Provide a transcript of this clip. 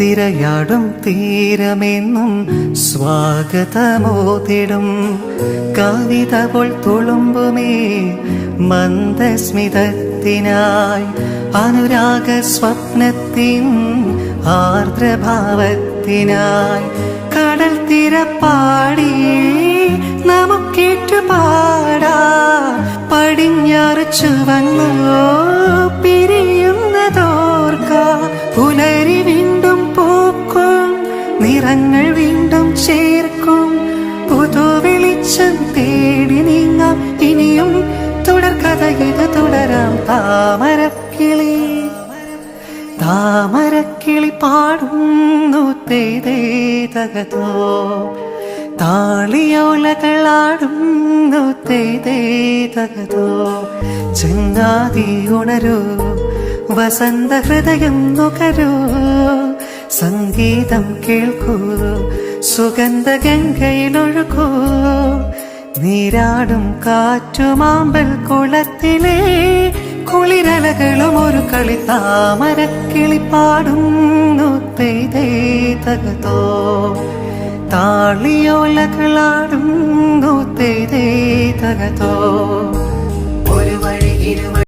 തിരയാടും തീരമെന്നും സ്വാഗതമോതിടും. കവിത പോൽ തുളുമ്പുമേ മന്ദസ്മിതത്തിനായി. അനുരാഗ സ്വപ്നത്തിൻ ആർദ്രഭാവത്തിനായി. കടൽ തിരപ്പാടി നമുക്കേറ്റു പാടാ പടിഞ്ഞാറ് ചുവന്നു നിറങ്ങൾ വീണ്ടും ചേർക്കും. പുതു വെളിച്ചം തേടി നീങ്ങാം. ഇനിയും തുടർ ഇത് തുടരാം. താമരക്കിളി താമരക്കിളി പാടുന്നു തേതേതകതോ താളിയോലകളാടുന്നു തേതേതകതോ ചെങ്ങാതി ഉണരൂ വസന്ത ഹൃദയം നുകരൂ. സംഗീതം കേൾക്കൂ സുഗന്ധ ഗംഗയിലൊഴുകൂ നീരാടും കാറ്റുമാമ്പൽ കുളത്തിലെ കുളിരലകളും ഒരു കളി താമരക്കിളി പാടുന്നു താളിയോലകളാടും തേതേതകതോ. ഒരു വഴി ഇരുവഴി